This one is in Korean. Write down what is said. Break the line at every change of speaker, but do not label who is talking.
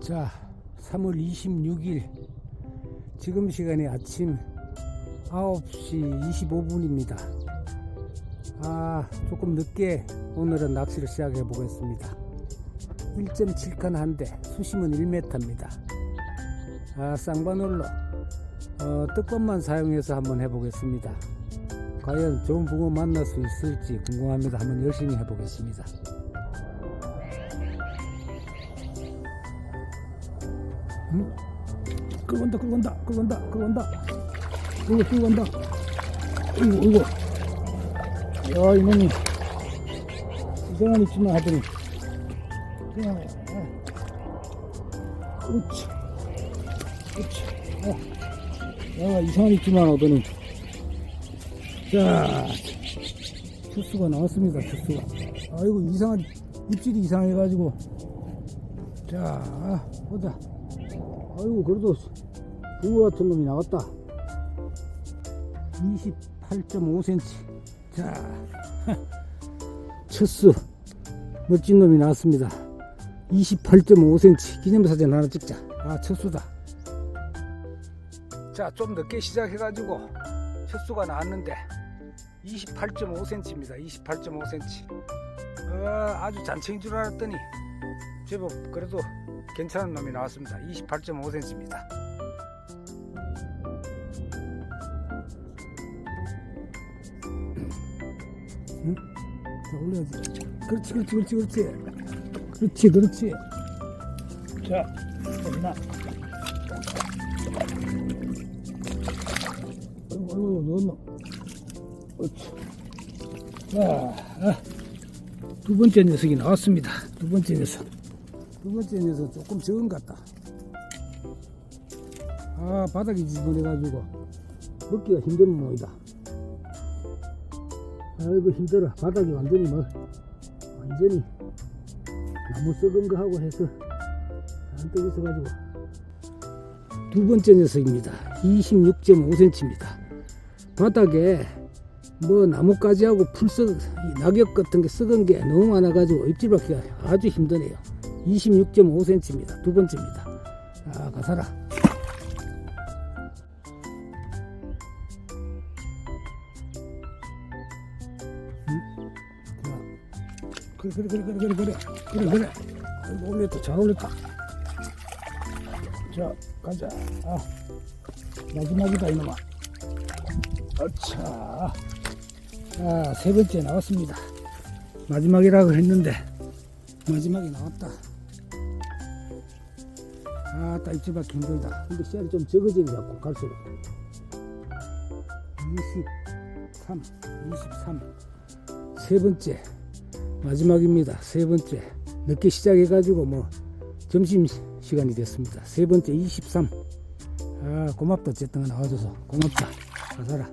자, 3월 26일 지금 시간이 아침 9시 25분입니다. 아, 조금 늦게 오늘은 낚시를 시작해 보겠습니다. 1.7칸 한 대, 수심은 1m입니다. 아, 쌍바놀로 어, 뜻법만 사용해서 한번 해보겠습니다. 과연 좋은 붕어 만날 수 있을지 궁금합니다. 한번 열심히 해보겠습니다. 응? 온다, 끌고 온다. 끌고, 끌고 온다. 이거, 이거. 야, 이놈이. 이상한 있지만 하더니. 그냥, 아. 그렇지. 그렇지. 아. 야, 이상한 있지만 하더니. 자, 추수가 나왔습니다, 추수가. 아이고, 이상한, 입질이 이상해가지고. 자, 보자. 아이고, 그래도 붕어 같은 놈이 나왔다. 28.5cm. 자, 첫수. 멋진 놈이 나왔습니다. 28.5cm. 기념사진 하나 찍자. 아, 첫수다. 자, 좀 늦게 시작해 가지고 첫수가 나왔는데 28.5cm입니다. 28.5cm. 어, 아주 잔챙인 줄 알았더니 제법 그래도 괜찮은 놈이 나왔습니다. 28.5cm입니다. 응? 자, 올려야지. 그렇지, 그렇지, 그렇지, 그렇지. 그렇지, 그렇지. 자, 됐나? 아이고, 넣었노. 그렇지. 자, 아, 두 번째 녀석이 나왔습니다. 두 번째 녀석. 두 번째 녀석 조금 적은 것 같다. 아, 바닥이 지저분해가지고 먹기가 힘든 모이다. 아이고, 힘들어. 바닥이 완전히 뭐, 완전히 나무 썩은 거 하고 해서 잔뜩 있어가지고. 두 번째 녀석입니다. 26.5cm입니다. 바닥에 뭐 나뭇가지하고 풀썩, 이 낙엽 같은 게 썩은 게 너무 많아가지고 입질 받기가 아주 힘드네요. 26.5cm입니다. 두 번째입니다. 자, 가사라. 음? 자, 그래, 그래, 그래, 그래, 그래, 그래, 그래, 그래. 아이고, 올렸다, 잘 올렸다. 자, 가자. 아, 마지막이다, 이놈아. 어차. 자, 세 번째 나왔습니다. 마지막이라고 했는데, 마지막에 나왔다. 아, 따 입질 받기 힘들다. 근데 씨알이 좀 적어지는 것 같고, 갈수록. 23, 23. 세 번째. 마지막입니다. 세 번째. 늦게 시작해 가지고, 뭐, 점심 시간이 됐습니다. 세 번째 23. 아, 고맙다. 어쨌든 나와줘서. 고맙다. 가사라.